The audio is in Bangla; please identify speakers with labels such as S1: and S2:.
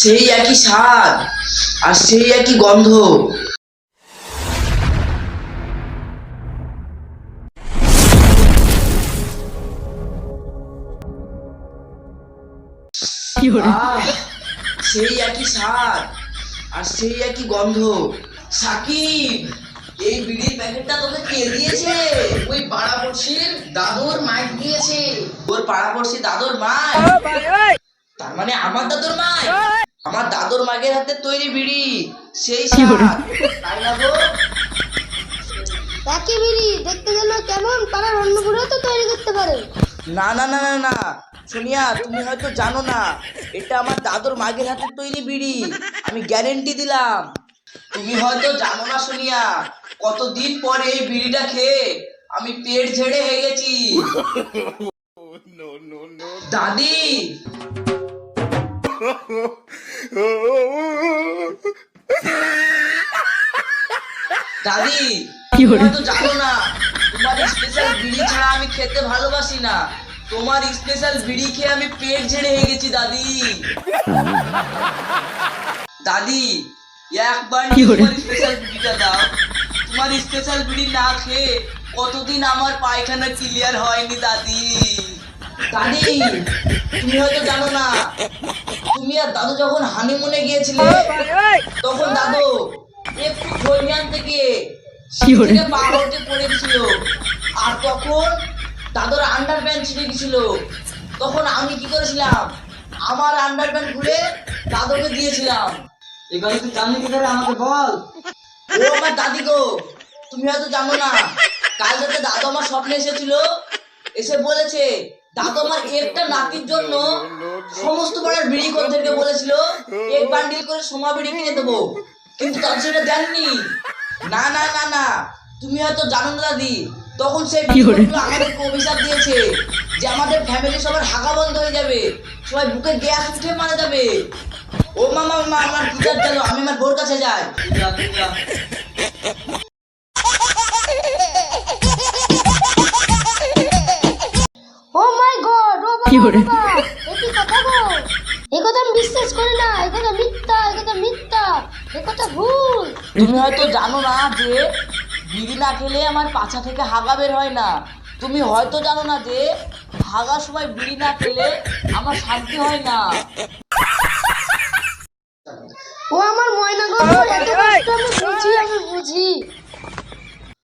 S1: সেই একই স্বাদ আর সেই একই গন্ধ। সেই একই স্বাদ আর সেই একই গন্ধ। সাকিব এই বিড়ির প্যাকেটটা তোকে কে দিয়েছে?
S2: ওই পাড়াপড়শির দাদুর মাইক দিয়েছে।
S1: ওর পাড়া পাড়াপড়শি দাদুর মায় তার মানে আমার দাদুর মায় আমার দাদুর মাগের হাতে তৈরি বিড়ি। সেই স্বাদ তাই না গো?
S3: একই বিড়ি দেখতে যেন কেমন পাড়ার অন্য বুড়ো তো তৈরি করতে পারে।
S1: না না না না না। সোনিয়া তুমি হয়তো জানো না এটা আমার দাদুর মাগের হাতে তৈরি বিড়ি। আমি গ্যারেন্টি দিলাম। তুমি হয়তো জানো না সোনিয়া কতদিন পরে এই বিড়িটা খেয়ে আমি পেট ঝেড়ে হয়ে গেছি দাদি দাদি তুমি হয়তো জানো না তোমার স্পেশাল বিড়ি ছাড়া আমি খেতে ভালোবাসি না। তোমার স্পেশাল বিড়ি খেয়ে আমি পেট ঝেড়ে হয়ে গেছি দাদি। দাদি একবার তোমার স্পেশাল বিড়িটা দাও। তোমার স্পেশাল বিড়ি না খেয়ে কতদিন আমার পায়খানা ক্লিয়ার হয়নি দাদি। দাদি তুমি হয়তো জানো না তুমি আর দাদু যখন হানিমুনে গিয়েছিলে তখন দাদু একটু খৈনিয়ান থেকে সিঁড়ি থেকে পা উঠে পড়ে গেছিল আর তখন দাদুর আন্ডার প্যান্ট ছিঁড়ে গেছিল তখন আমি কি করেছিলাম? আমার আন্ডার প্যান্ট খুলে দাদুকে দিয়েছিলাম।
S2: এবার তুই জানলি কি করে আমাকে বল?
S1: ও আমার দাদি গো তুমি হয়তো জানো না কাল রাতে দাদু আমার স্বপ্নে এসেছিল এসে বলেছে দাদু আমার একটা নাতির জন্য সমস্ত পাড়ার বিড়ি করতে বলেছিল এক বান্ডিল করে সোমা বিড়ি কিনে দেবো। কিন্তু তার সেটা দেননি। না না না না। তুমি হয়তো জানো না দাদি তখন সেই বিড়িগুলো আমাদেরকে অভিশাপ দিয়েছে যে আমাদের ফ্যামিলি সবার হাগা বন্ধ হয়ে যাবে। সবাই বুকে গ্যাস উঠে মারা যাবে। ও মামা মামা আমার গিটার চালো আমি আমার বোর কাছে যাই।
S3: কি কথা গো এ কথা আমি বিশ্বাস করি না এ মিথ্যা এ মিথ্যা এ কথা ভুল।
S1: তুমি হয়তো জানো না যে বিড়ি না খেলে আমার পাছা থেকে হাগা বের হয় না। তুমি হয়তো জানো না যে হাগার সময় বিড়ি না খেলে আমার শান্তি হয় না।
S3: ও আমার ময়না গো এত কষ্ট আমি বুঝি আমি বুঝি।